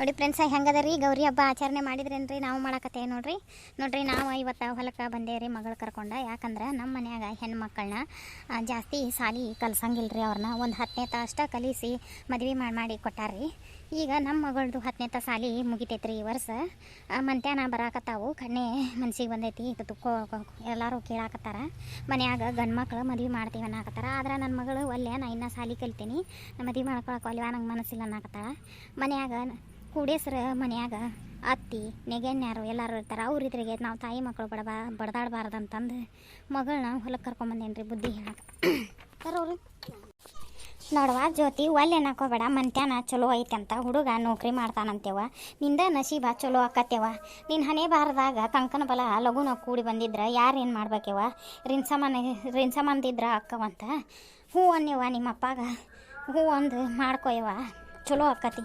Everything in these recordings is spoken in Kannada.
ನೋಡಿ ಫ್ರೆಂಡ್ಸ್ ಹೆಂಗದ ರೀ ಗೌರಿ ಹಬ್ಬ ಆಚರಣೆ ಮಾಡಿದ್ರೇನ್ರಿ? ನಾವು ಮಾಡಕತ್ತೇವೆ ನೋಡ್ರಿ. ನೋಡ್ರಿ, ನಾವು ಇವತ್ತು ಹೊಲಕ್ಕೆ ಬಂದೇವ್ರಿ ಮಗಳು ಕರ್ಕೊಂಡು. ಯಾಕಂದ್ರೆ ನಮ್ಮ ಮನ್ಯಾಗ ಹೆಣ್ಮಕ್ಳನ್ನ ಜಾಸ್ತಿ ಸಾಲಿ ಕಲ್ಸಂಗಿಲ್ರಿ ಅವ್ರನ್ನ. ಒಂದು ಹತ್ತನೇ ತ ಅಷ್ಟ ಕಲಿಸಿ ಮದ್ವೆ ಮಾಡಿ ಮಾಡಿ ಕೊಟ್ಟಾರ್ರಿ. ಈಗ ನಮ್ಮ ಮಗಳದು ಹತ್ತನೇ ತ ಸಾಲಿ ಮುಗಿತೈತ್ರಿ ಈ ವರ್ಷ. ಮಂತ್ಯಾನ ಬರಾಕತ್ತಾವು. ಕಣ್ಣೆ ಮನ್ಸಿಗೆ ಬಂದೈತಿ. ಇದು ಎಲ್ಲರೂ ಕೇಳಾಕತ್ತಾರ. ಮನ್ಯಾಗ ಗಂಡು ಮಕ್ಳು ಮದುವೆ ಮಾಡ್ತೀವಿ ಅನ್ನಕತ್ತಾರ. ಆದ್ರೆ ನನ್ನ ಮಗಳು ಒಲ್ಲೆ ನಾ ಇನ್ನೂ ಸಾಲಿ ಕಲಿತೀನಿ. ಮದ್ವೆ ಮಾಡ್ಕೊಳಕ್ಕೆ ಒಲ್ವ ನಂಗೆ ಮನಸ್ಸಿಲ್ಲ ಅನ್ನಕತ್ತಾಳ. ಮನ್ಯಾಗ ಕೂಡೇಸ್ರ ಮನ್ಯಾಗ ಅತ್ತಿ ನೆಗೆನ್ಯಾರು ಎಲ್ಲರೂ ಇರ್ತಾರೆ, ಅವ್ರ ಇದ್ರಿಗೆ ನಾವು ತಾಯಿ ಮಕ್ಕಳು ಬಡಬಾ ಬಡದಾಡಬಾರ್ದು ಅಂತಂದು ಮಗಳನ್ನ ಹೊಲಕ್ಕೆ ಕರ್ಕೊಂಬಂದೇನಿ ರೀ ಬುದ್ಧಿ ಹೇಳಕ್ಕೆ ಬರೋರು ನೋಡವ್ವ ಜ್ಯೋತಿ, ಒಲ್ಲೆ ಹಾಕೋಬೇಡ ಮಂತ್ಯಾನ ಚಲೋ ಐತಂತ, ಹುಡುಗ ನೌಕರಿ ಮಾಡ್ತಾನಂತೇವ ನಿಂದ ನಸೀಬ ಚಲೋ ಆಕತ್ತೇವ ನಿನ್ನ ಹಣೆ ಬಾರದಾಗ ಕಂಕನ ಬಲ ಲಘುನ ಕೂಡಿ ಬಂದಿದ್ರ ಯಾರು ಏನು ಮಾಡ್ಬೇಕೇವ ರಿನ್ಸಮನ, ರಿನ್ಸಮಂದಿದ್ರ ಅಕ್ಕವಂತ. ಹ್ಞೂ ಅನ್ನೇವ ನಿಮ್ಮ ಅಪ್ಪಾಗ ಹೂ ಒಂದು ಮಾಡ್ಕೊಯವ ಚಲೋ ಆಕತಿ.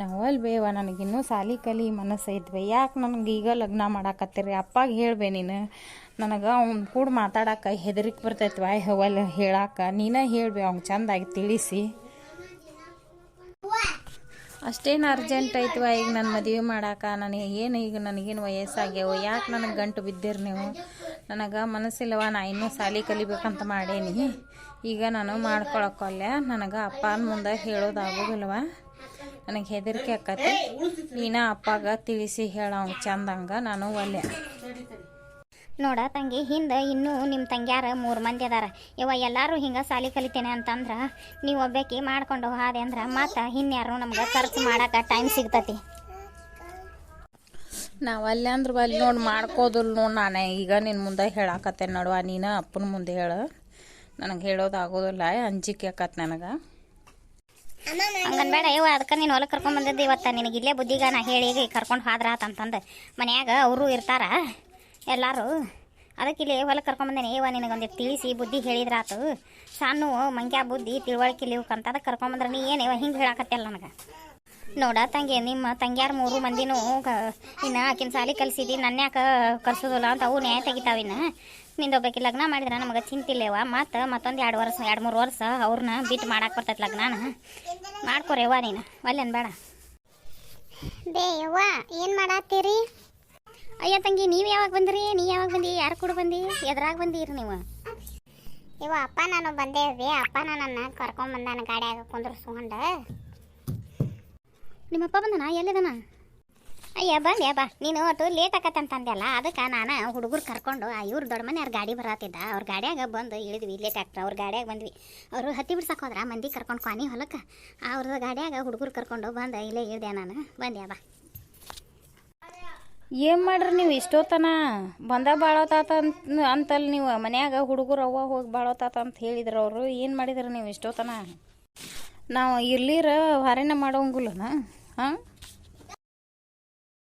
ನಾವಲ್ ಬೇವ ನನಗಿನ್ನೂ ಸಾಲಿ ಕಲಿ ಮನಸ್ಸು ಐತ್ವೆ ಯಾಕೆ ನನಗೆ ಈಗ ಲಗ್ನ ಮಾಡಾಕತ್ತೀರಿ? ಅಪ್ಪಾಗ ಹೇಳ್ಬೆ ನೀನು. ನನಗೆ ಅವ್ನು ಕೂಡ ಮಾತಾಡಕ್ಕೆ ಹೆದರಿಕೆ ಬರ್ತೈತ್ವ? ಅವಲ್ ಹೇಳಾಕ. ನೀನೇ ಹೇಳ್ಬೇ ಅವ್ನು ಚಂದಾಗಿ ತಿಳಿಸಿ. ಅಷ್ಟೇನು ಅರ್ಜೆಂಟ್ ಐತ್ವ ಈಗ ನನ್ನ ಮದುವೆ ಮಾಡಾಕ? ನನಗೆ ಏನು ಈಗ ನನಗೇನು ವಯಸ್ಸಾಗ್ಯಾವ? ಯಾಕೆ ನನಗೆ ಗಂಟು ಬಿದ್ದಿರಿ ನೀವು? ನನಗೆ ಮನಸ್ಸಿಲ್ಲವ, ನಾ ಇನ್ನೂ ಸಾಲಿ ಕಲಿಬೇಕಂತ ಮಾಡೇನಿ. ಈಗ ನಾನು ಮಾಡ್ಕೊಳಕ್ಕಲ್ಲ ನನಗೆ ಅಪ್ಪನ ಮುಂದೆ ಹೇಳೋದಾಗೋದಿಲ್ವ? ನನಗೆ ಹೆದರಿಕೆ ಆಕತಿ. ನೀನಾ ಅಪ್ಪಾಗ ತಿಳಿಸಿ ಹೇಳ ಅವ್ನು ಚಂದಂಗ ನಾನು ಒಲ್ಲೆ. ನೋಡ ತಂಗಿ ಹಿಂದೆ ಇನ್ನೂ ನಿಮ್ಮ ತಂಗ್ಯಾರ ಮೂರು ಮಂದಿ ಅದಾರ. ಇವ ಎಲ್ಲರೂ ಹಿಂಗೆ ಸಾಲಿ ಕಲಿತೇನೆ ಅಂತಂದ್ರೆ ನೀವು ಒಬ್ಬಾಕಿ ಮಾಡ್ಕೊಂಡು ಹಾದೆ ಅಂದ್ರೆ ಮತ್ತೆ ಇನ್ಯಾರು ನಮ್ಗೆ ಖರ್ಚು ಮಾಡಕ್ಕೆ ಟೈಮ್ ಸಿಗ್ತತಿ. ನಾವು ಅಲ್ಲೇ ಅಂದ್ರೆ ಅಲ್ಲಿ ನೋಡಿ ಮಾಡ್ಕೋದಿಲ್ಲ ನೋಡಿ ನಾನೇ. ಈಗ ನಿನ್ನ ಮುಂದೆ ಹೇಳಾಕತ್ತೆ ನೋಡುವ ನೀನು ಅಪ್ಪನ ಮುಂದೆ ಹೇಳು. ನನಗೆ ಹೇಳೋದಾಗೋದಿಲ್ಲ ಅಂಜಿಕೆ ಆಕತ್ ನನಗೆ. ಹಂಗನ್ಬೇಡ ಇವ ಅದಕ್ಕೆ ನೀನು ಹೊಲಕ್ಕೆ ಕರ್ಕೊಂಡ್ ಬಂದಿದ್ದೆ ಇವತ್ತು. ನಿನಗೆ ಇಲ್ಲೇ ಬುದ್ಧಿಗ ನಾ ಹೇಳಿ ಕರ್ಕೊಂಡು ಹೋದ್ರಾತಂತಂದು ಮನ್ಯಾಗ ಅವರು ಇರ್ತಾರ, ಎಲ್ಲರೂ. ಅದಕ್ಕೆ ಇಲ್ಲಿ ಹೊಲಕ್ಕೆ ಕರ್ಕೊಂಬಂದೇನೆ ಇವ ನಿನಗೊಂದು ತಿಳಿಸಿ, ಬುದ್ಧಿ ಹೇಳಿದ್ರಾತು ಸಣ್ಣ ಮಂಗ್ಯಾ ಬುದ್ಧಿ, ತಿಳುವಳಿಕೆ ಇವ್ಕಂತ ಅದಕ್ಕೆ ಕರ್ಕೊಂಬಂದ್ರೆ ನೀ ಏನು ಹಿಂಗೆ ಹೇಳಾಕತ್ತಿಲ್ಲ ನನಗೆ? ನೋಡ ತಂಗಿ ನಿಮ್ಮ ತಂಗ್ಯಾರ ಮೂರು ಮಂದಿನೂ ಕ- ಇನ್ನ ಆಕಿನ ಸಾಲಿ ಕಲ್ಸಿದಿ ನನ್ನ ಯಾಕೆ ಕಲ್ಸೋದಿಲ್ಲ ಅಂತ ಅವು ನ್ಯಾಯ ತೆಗಿತಾವಿನ ನಿಂದೊಬ್ಬಾಕಿ ಲಗ್ನ ಮಾಡಿದ್ರೆ ನಮಗೆ ಚಿಂತಿಲ್ಲೇವ? ಮತ್ತು ಮತ್ತೊಂದು ಎರಡು ವರ್ಷ ಎರಡು ಮೂರು ವರ್ಷ ಅವ್ರನ್ನ ಬಿಟ್ಟು ಮಾಡಕ್ಕೆ ಬರ್ತೈತೆ ಲಗ್ನಾನ. ಮಾಡ್ಕೊರೇವ ನೀನು ಒಲ್ಲೇನು ಬೇಡ ಬೇ ಯವ್ವ ಏನು ಮಾಡತ್ತೀರಿ? ಅಯ್ಯ ತಂಗಿ ನೀವು ಯಾವಾಗ ಬಂದ್ರಿ? ನೀ ಯಾವಾಗ ಬಂದಿ? ಯಾರು ಕೂಡ ಬಂದಿ? ಎದ್ರಾಗ ಬಂದಿರಿ ನೀವು? ಇವ ಅಪ್ಪ ನಾನು ಬಂದೇವಿ ಅಪ್ಪ ನನ್ನ ಕರ್ಕೊಂಡ್ ಗಾಡಿಯಾಗ ಕುಂದ್ರಸ್ಕೊಂಡ ನಿಮ್ಮಪ್ಪ ಬಂದನ? ಎಲ್ಲಿದನ? ಅಯ್ಯ, ಬಂದೆ, ಬಾ. ನೀನು ಒಟ್ಟು ಲೇಟ್ ಆಕತ್ತಂತಂದೆಲ್ಲ ಅದಕ್ಕೆ ನಾನು ಹುಡುಗರು ಕರ್ಕೊಂಡು ಆ ಇವ್ರ ದೊಡ್ಡ ಮನೆಯವ್ರ ಗಾಡಿ ಬರತ್ತಿದ್ದ. ಅವ್ರ ಗಾಡಿಯಾಗ ಬಂದು ಇಳಿದ್ವಿ ಲೇಟ್ ಆಗ್ತಾರೆ ಅವ್ರ ಗಾಡಿಯಾಗ ಬಂದ್ವಿ. ಅವರು ಹತ್ತಿ ಬಿಡ್ಸಕ್ಕೆ ಹೋದ್ರ, ಮಂದಿ ಕರ್ಕೊಂಡು ಕ್ವಾನಿ ಹೊಲಕ್ಕೆ. ಅವ್ರ ಗಾಡಿಯಾಗ ಹುಡುಗರು ಕರ್ಕೊಂಡು ಬಂದು, ಇಲ್ಲೇ ಇಳಿದೆ ನಾನು. ಬಂದೆ, ಬಾ. ಏನು ಮಾಡ್ರಿ ನೀವು ಇಷ್ಟೋತನ ಬಂದ ಬಾಳೋತಾತ ಅಂತ ಅಂತಲ್ಲಿ ನೀವು ಮನ್ಯಾಗ ಹುಡುಗರು ಅವ್ವ ಹೋಗಿ ಬಾಳೋತಾತ ಅಂತ ಹೇಳಿದ್ರು ಅವರು. ಏನು ಮಾಡಿದ್ರು ನೀವು ಇಷ್ಟೋತನ ನಾವು ಇರ್ಲಿರ, ಹೊರೆನ ಮಾಡೋಂಗಿಲ್ಲನ Huh.